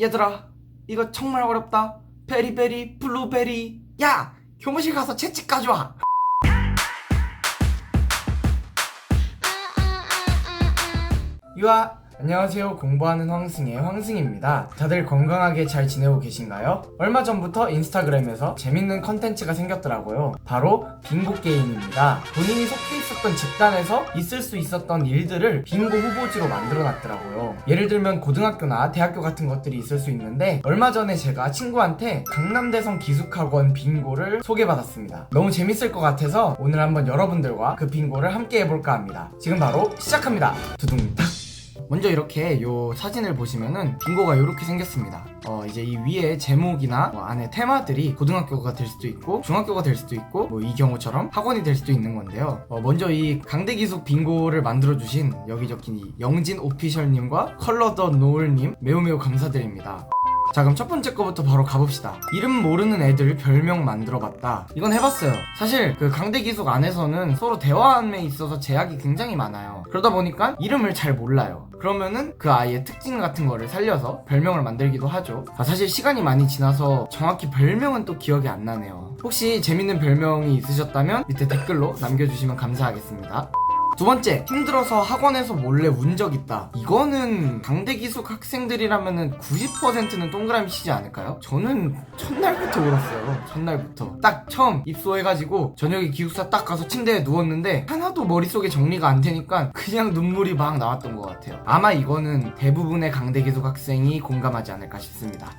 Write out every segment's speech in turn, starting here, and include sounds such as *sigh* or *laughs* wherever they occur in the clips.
얘들아 이거 정말 어렵다. 베리베리 블루베리. 야 교무실 가서 채찍 가져와. 유아 안녕하세요. 공부하는 황승의 황승입니다. 다들 건강하게 잘 지내고 계신가요? 얼마 전부터 인스타그램에서 재밌는 컨텐츠가 생겼더라고요. 바로 빙고 게임입니다. 본인이 속해 있었던 집단에서 있을 수 있었던 일들을 빙고 후보지로 만들어 놨더라고요. 예를 들면 고등학교나 대학교 같은 것들이 있을 수 있는데 얼마 전에 제가 친구한테 강남대성 기숙학원 빙고를 소개받았습니다. 너무 재밌을 것 같아서 오늘 한번 여러분들과 그 빙고를 함께 해볼까 합니다. 지금 바로 시작합니다. 두둥탁 먼저 이렇게 요 사진을 보시면은 빙고가 이렇게 생겼습니다. 어 이제 이 위에 제목이나 뭐 안에 테마들이 고등학교가 될 수도 있고 중학교가 될 수도 있고 뭐 이 경우처럼 학원이 될 수도 있는 건데요. 어 먼저 이 강대기숙 빙고를 만들어 주신 여기 적힌 이 영진 오피셜님과 컬러더 노을님 매우 매우 감사드립니다. 자 그럼 첫 번째 거부터 바로 가봅시다. 이름 모르는 애들 별명 만들어봤다. 이건 해봤어요. 사실 그 강대 기숙 안에서는 서로 대화함에 있어서 제약이 굉장히 많아요. 그러다 보니까 이름을 잘 몰라요. 그러면은 그 아이의 특징 같은 거를 살려서 별명을 만들기도 하죠. 아, 사실 시간이 많이 지나서 정확히 별명은 또 기억이 안 나네요. 혹시 재밌는 별명이 있으셨다면 밑에 댓글로 남겨주시면 감사하겠습니다 두 번째, 힘들어서 학원에서 몰래 운 적 있다. 이거는 강대 기숙 학생들이라면은 90%는 동그라미 치지 않을까요? 저는 첫날부터 울었어요. 첫날부터. 딱 처음 입소해가지고 저녁에 기숙사 딱 가서 침대에 누웠는데 하나도 머릿속에 정리가 안 되니까 그냥 눈물이 막 나왔던 것 같아요. 아마 이거는 대부분의 강대 기숙 학생이 공감하지 않을까 싶습니다.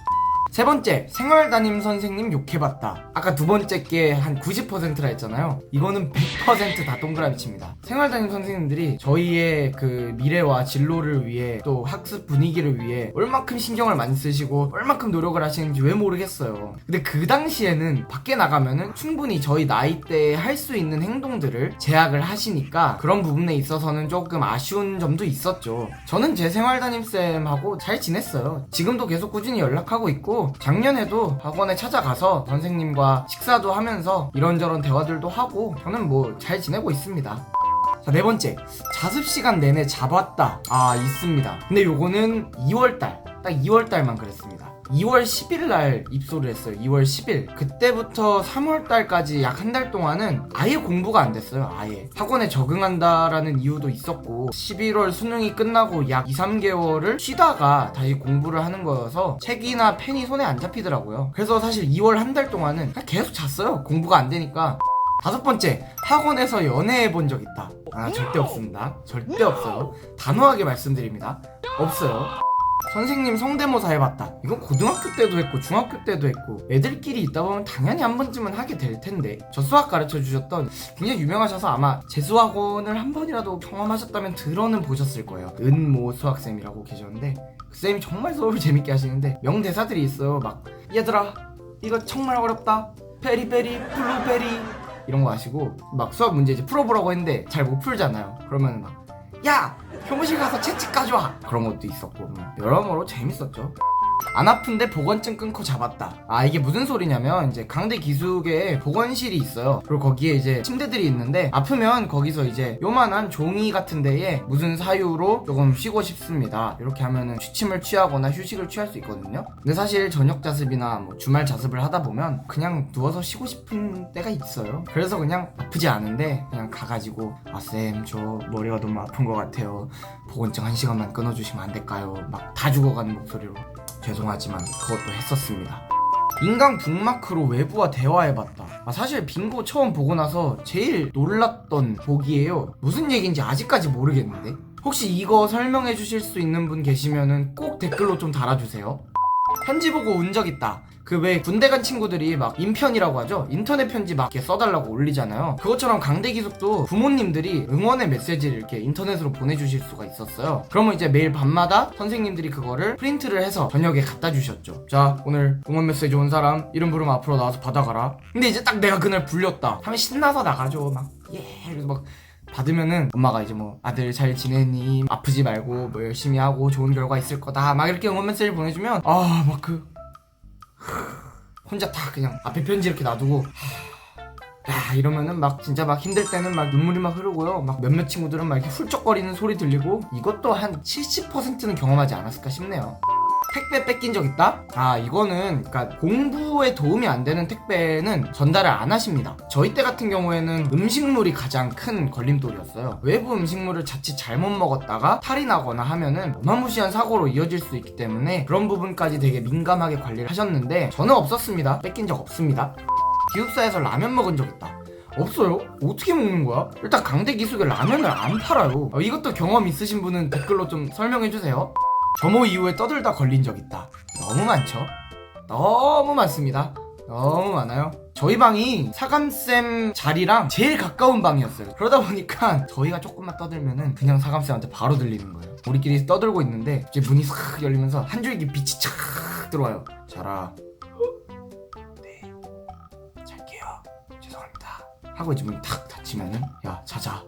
세 번째, 생활 담임 선생님 욕해봤다. 아까 두 번째 게 한 90%라 했잖아요. 이거는 100%다 동그라미 칩니다. 생활 담임 선생님들이 저희의 그 미래와 진로를 위해 또 학습 분위기를 위해 얼만큼 신경을 많이 쓰시고 얼만큼 노력을 하시는지 왜 모르겠어요. 근데 그 당시에는 밖에 나가면은 충분히 저희 나이대에 할 수 있는 행동들을 제약을 하시니까 그런 부분에 있어서는 조금 아쉬운 점도 있었죠. 저는 제 생활 담임 쌤하고 잘 지냈어요. 지금도 계속 꾸준히 연락하고 있고 작년에도 학원에 찾아가서 선생님과 식사도 하면서 이런저런 대화들도 하고 저는 뭐 잘 지내고 있습니다. 자, 네 번째. 자습 시간 내내 잡았다. 아, 있습니다. 근데 요거는 2월달. 딱 2월달만 그랬습니다. 2월 10일 날 입소를 했어요. 2월 10일. 그때부터 3월 달까지 약 한 달 동안은 아예 공부가 안 됐어요. 아예. 학원에 적응한다라는 이유도 있었고 11월 수능이 끝나고 약 2, 3개월을 쉬다가 다시 공부를 하는 거여서 책이나 펜이 손에 안 잡히더라고요. 그래서 사실 2월 한 달 동안은 계속 잤어요. 공부가 안 되니까. 다섯 번째, 학원에서 연애해 본 적 있다. 아, 절대 없습니다. 절대 없어요. 단호하게 말씀드립니다. 없어요. 선생님 성대모사 해봤다. 이건 고등학교 때도 했고 중학교 때도 했고 애들끼리 있다 보면 당연히 한 번쯤은 하게 될 텐데 저 수학 가르쳐 주셨던 굉장히 유명하셔서 아마 재수학원을 한 번이라도 경험하셨다면 들어는 보셨을 거예요. 은모 수학쌤이라고 계셨는데 그 쌤이 정말 수업을 재밌게 하시는데 명대사들이 있어요. 막 얘들아 이거 정말 어렵다. 베리베리 블루베리 이런 거 하시고 막 수학 문제 이제 풀어보라고 했는데 잘 못 풀잖아요. 그러면 막 야! 교무실 가서 채찍 가져와! 그런 것도 있었고 뭐 여러모로 재밌었죠. 안 아픈데 보건증 끊고 잡았다. 아 이게 무슨 소리냐면 이제 강대 기숙에 보건실이 있어요. 그리고 거기에 이제 침대들이 있는데 아프면 거기서 이제 요만한 종이 같은 데에 무슨 사유로 조금 쉬고 싶습니다. 이렇게 하면은 취침을 취하거나 휴식을 취할 수 있거든요. 근데 사실 저녁 자습이나 뭐 주말 자습을 하다 보면 그냥 누워서 쉬고 싶은 때가 있어요. 그래서 그냥 아프지 않은데 그냥 가가지고 아 쌤 저 머리가 너무 아픈 것 같아요. 보건증 한 시간만 끊어주시면 안 될까요? 막 다 죽어가는 목소리로 죄송하지만 그것도 했었습니다. 인강 북마크로 외부와 대화해봤다. 아, 사실 빙고 처음 보고 나서 제일 놀랐던 보기예요. 무슨 얘기인지 아직까지 모르겠는데. 혹시 이거 설명해 주실 수 있는 분 계시면은 꼭 댓글로 좀 달아주세요. 편지 보고 운 적 있다. 그 왜 군대 간 친구들이 막 인편이라고 하죠? 인터넷 편지 막 이렇게 써달라고 올리잖아요. 그것처럼 강대 기숙도 부모님들이 응원의 메시지를 이렇게 인터넷으로 보내주실 수가 있었어요. 그러면 이제 매일 밤마다 선생님들이 그거를 프린트를 해서 저녁에 갖다 주셨죠. 자, 오늘 응원 메시지 온 사람 이름 부르면 앞으로 나와서 받아가라. 근데 이제 딱 내가 그날 불렸다. 하면 신나서 나가죠. 막, 예. 그래서 막 받으면은 엄마가 이제 뭐 아들 잘 지내니 아프지 말고 뭐 열심히 하고 좋은 결과 있을 거다 막 이렇게 응원 메시지 보내주면 아 막 그 혼자 다 그냥 앞에 편지 이렇게 놔두고 야 이러면은 막 진짜 막 힘들 때는 막 눈물이 막 흐르고요. 막 몇몇 친구들은 막 이렇게 훌쩍거리는 소리 들리고 이것도 한 70%는 경험하지 않았을까 싶네요 택배 뺏긴 적 있다? 아 이거는 그러니까 공부에 도움이 안 되는 택배는 전달을 안 하십니다. 저희 때 같은 경우에는 음식물이 가장 큰 걸림돌이었어요. 외부 음식물을 자칫 잘못 먹었다가 탈이 나거나 하면은 어마무시한 사고로 이어질 수 있기 때문에 그런 부분까지 되게 민감하게 관리를 하셨는데 저는 없었습니다. 뺏긴 적 없습니다. 기숙사에서 라면 먹은 적 있다. 없어요? 어떻게 먹는 거야? 일단 강대 기숙에 라면을 안 팔아요. 어, 이것도 경험 있으신 분은 댓글로 좀 설명해 주세요. 점호 이후에 떠들다 걸린 적 있다. 너무 많죠? 너무 많습니다. 너무 많아요. 저희 방이 사감쌤 자리랑 제일 가까운 방이었어요. 그러다 보니까 *laughs* 저희가 조금만 떠들면은 그냥 사감쌤한테 바로 들리는 거예요. 우리끼리 떠들고 있는데 이제 문이 싹 열리면서 한 줄기 빛이 착 들어와요. 자라. 네. 잘게요. 죄송합니다. 하고 이제 문이 탁 닫히면은 야 자자.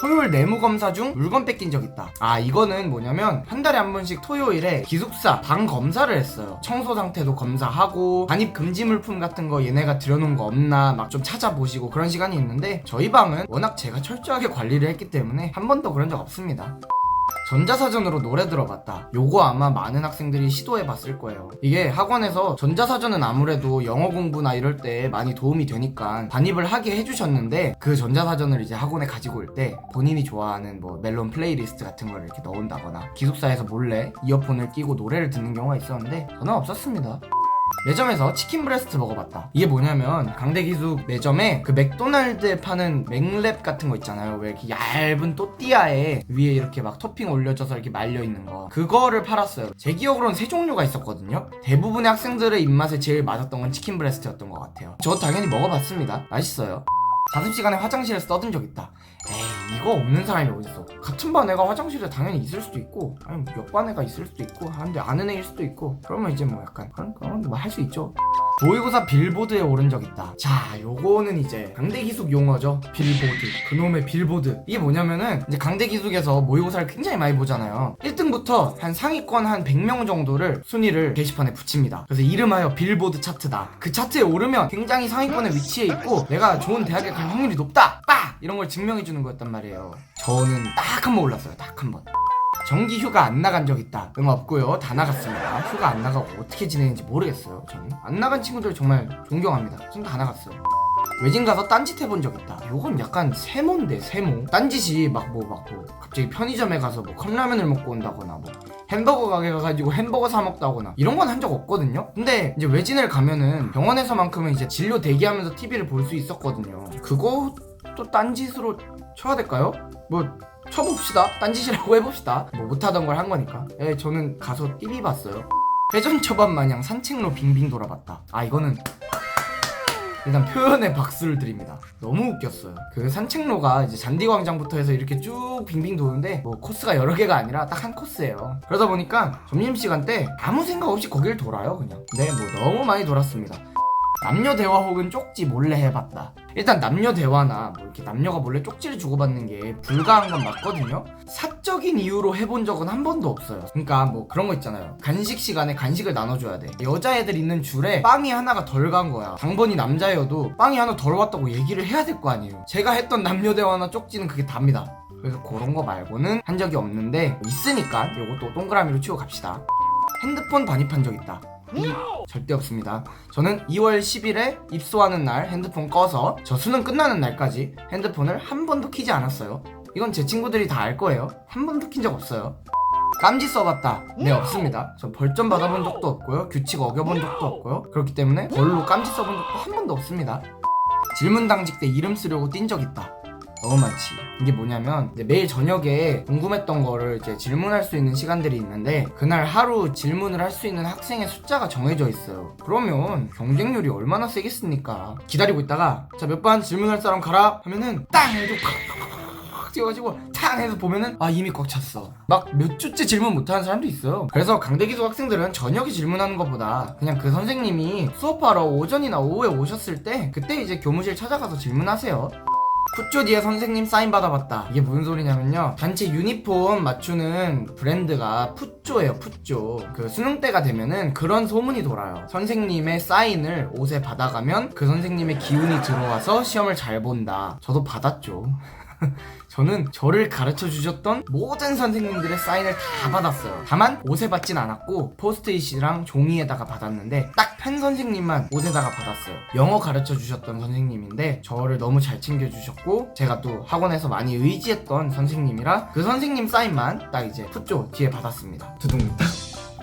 토요일 내무 검사 중 물건 뺏긴 적 있다. 아 이거는 뭐냐면 한 달에 한 번씩 토요일에 기숙사 방 검사를 했어요. 청소 상태도 검사하고 반입 금지 물품 같은 거 얘네가 들여놓은 거 없나 막 좀 찾아보시고 그런 시간이 있는데 저희 방은 워낙 제가 철저하게 관리를 했기 때문에 한 번도 그런 적 없습니다. 전자사전으로 노래 들어봤다. 요거 아마 많은 학생들이 시도해봤을 거예요. 이게 학원에서 전자사전은 아무래도 영어 공부나 이럴 때 많이 도움이 되니까 반입을 하게 해주셨는데 그 전자사전을 이제 학원에 가지고 올 때 본인이 좋아하는 뭐 멜론 플레이리스트 같은 걸 이렇게 넣은다거나 기숙사에서 몰래 이어폰을 끼고 노래를 듣는 경우가 있었는데 저는 없었습니다. 매점에서 치킨 브레스트 먹어봤다. 이게 뭐냐면 강대기숙 매점에 그 맥도날드에 파는 맥랩 같은 거 있잖아요. 왜 이렇게 얇은 또띠아에 위에 이렇게 막 토핑 올려져서 이렇게 말려 있는 거. 그거를 팔았어요. 제 기억으로는 세 종류가 있었거든요. 대부분의 학생들의 입맛에 제일 맞았던 건 치킨 브레스트였던 것 같아요. 저 당연히 먹어봤습니다. 맛있어요. 자습 시간에 화장실에서 떠든 적 있다. 에이 이거 없는 사람이 어딨어? 같은 반 애가 화장실에 당연히 있을 수도 있고 아니 옆반 애가 있을 수도 있고 한데 아는 애일 수도 있고 그러면 이제 뭐 약간 그런 그런 뭐할 수 있죠. 모의고사 빌보드에 오른 적 있다. 자 요거는 이제 강대기숙 용어죠. 빌보드. 그놈의 빌보드. 이게 뭐냐면은 이제 강대기숙에서 모의고사를 굉장히 많이 보잖아요. 1등부터 한 상위권 한 100명 정도를 순위를 게시판에 붙입니다. 그래서 이름하여 빌보드 차트다. 그 차트에 오르면 굉장히 상위권에 위치해 있고 내가 좋은 대학에 갈 확률이 높다. 빠! 이런 걸 증명해 주는 거였단 말이에요 저는 딱 한 번 올랐어요 딱 한 번 정기 휴가 안 나간 적 있다. 응 없고요. 다 나갔습니다. 휴가 안 나가고 어떻게 지내는지 모르겠어요. 저는 안 나간 친구들 정말 존경합니다. 전 다 나갔어요. 외진 가서 딴짓 해본 적 있다. 요건 약간 세모인데 세모. 딴짓이 막 뭐막뭐 갑자기 편의점에 가서 뭐 컵라면을 먹고 온다거나 뭐 햄버거 가게 가가지고 햄버거 사 먹다거나 이런 건 한 적 없거든요. 근데 이제 외진을 가면은 병원에서만큼은 이제 진료 대기하면서 TV를 볼 수 있었거든요. 그것도 딴짓으로 쳐야 될까요? 뭐 쳐봅시다. 딴짓이라고 *laughs* 해봅시다. 뭐 못하던 걸 한 거니까. 예, 저는 가서 TV 봤어요. 회전 초밥 마냥 산책로 빙빙 돌아봤다. 아, 이거는 일단 표현에 박수를 드립니다. 너무 웃겼어요. 그 산책로가 이제 잔디광장부터 해서 이렇게 쭉 빙빙 도는데 뭐 코스가 여러 개가 아니라 딱 한 코스예요. 그러다 보니까 점심시간 때 아무 생각 없이 거길 돌아요, 그냥. 네, 뭐 너무 많이 돌았습니다. 남녀 대화 혹은 쪽지 몰래 해봤다. 일단 남녀 대화나 뭐 이렇게 남녀가 몰래 쪽지를 주고받는 게 불가한 건 맞거든요. 사적인 이유로 해본 적은 한 번도 없어요. 그러니까 뭐 그런 거 있잖아요. 간식 시간에 간식을 나눠줘야 돼. 여자애들 있는 줄에 빵이 하나가 덜 간 거야. 당번이 남자여도 빵이 하나 덜 왔다고 얘기를 해야 될 거 아니에요. 제가 했던 남녀 대화나 쪽지는 그게 답니다. 그래서 그런 거 말고는 한 적이 없는데 있으니까 요것도 동그라미로 치고 갑시다. 핸드폰 반입한 적 있다. 이 절대 없습니다. 저는 2월 10일에 입소하는 날 핸드폰 꺼서 저 수능 끝나는 날까지 핸드폰을 한 번도 키지 않았어요. 이건 제 친구들이 다 알 거예요. 한 번도 킨 적 없어요. 깜지 써봤다. 네, 없습니다. 저 벌점 받아본 적도 없고요. 규칙 어겨본 적도 없고요. 그렇기 때문에 벌로 깜지 써본 적도 한 번도 없습니다. 질문 당직 때 이름 쓰려고 뛴 적 있다. 너무 많지. 이게 뭐냐면 이제 매일 저녁에 궁금했던 거를 이제 질문할 수 있는 시간들이 있는데 그날 하루 질문을 할 수 있는 학생의 숫자가 정해져 있어요. 그러면 경쟁률이 얼마나 세겠습니까? 기다리고 있다가 자 몇 번 질문할 사람 가라 하면은 땅 해도 찍어가지고 탕 해서 보면은 아 이미 꽉 찼어 막 몇 주째 질문 못하는 사람도 있어요 그래서 강대기숙 학생들은 저녁에 질문하는 것보다 그냥 그 선생님이 수업하러 오전이나 오후에 오셨을 때 그때 이제 교무실 찾아가서 질문하세요 푸쪼 뒤에 선생님 사인 받아봤다. 이게 무슨 소리냐면요. 단체 유니폼 맞추는 브랜드가 푸쪼예요, 푸쪼. 그 수능 때가 되면은 그런 소문이 돌아요. 선생님의 사인을 옷에 받아가면 그 선생님의 기운이 들어와서 시험을 잘 본다. 저도 받았죠. *laughs* *laughs* 저는 저를 가르쳐 주셨던 모든 선생님들의 사인을 다 받았어요. 다만 옷에 받진 않았고 포스트잇이랑 종이에다가 받았는데 딱 펜 선생님만 옷에다가 받았어요. 영어 가르쳐 주셨던 선생님인데 저를 너무 잘 챙겨 주셨고 제가 또 학원에서 많이 의지했던 선생님이라 그 선생님 사인만 딱 이제 풋조 뒤에 받았습니다. 두둥딱.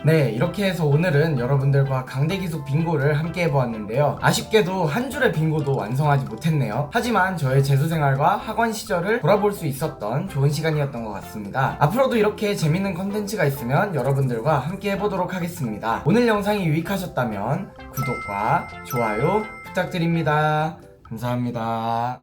네, 이렇게 해서 오늘은 여러분들과 강대기속 빙고를 함께 해보았는데요. 아쉽게도 한 줄의 빙고도 완성하지 못했네요. 하지만 저의 재수생활과 학원 시절을 돌아볼 수 있었던 좋은 시간이었던 것 같습니다. 앞으로도 이렇게 재밌는 컨텐츠가 있으면 여러분들과 함께 해보도록 하겠습니다. 오늘 영상이 유익하셨다면 구독과 좋아요 부탁드립니다. 감사합니다.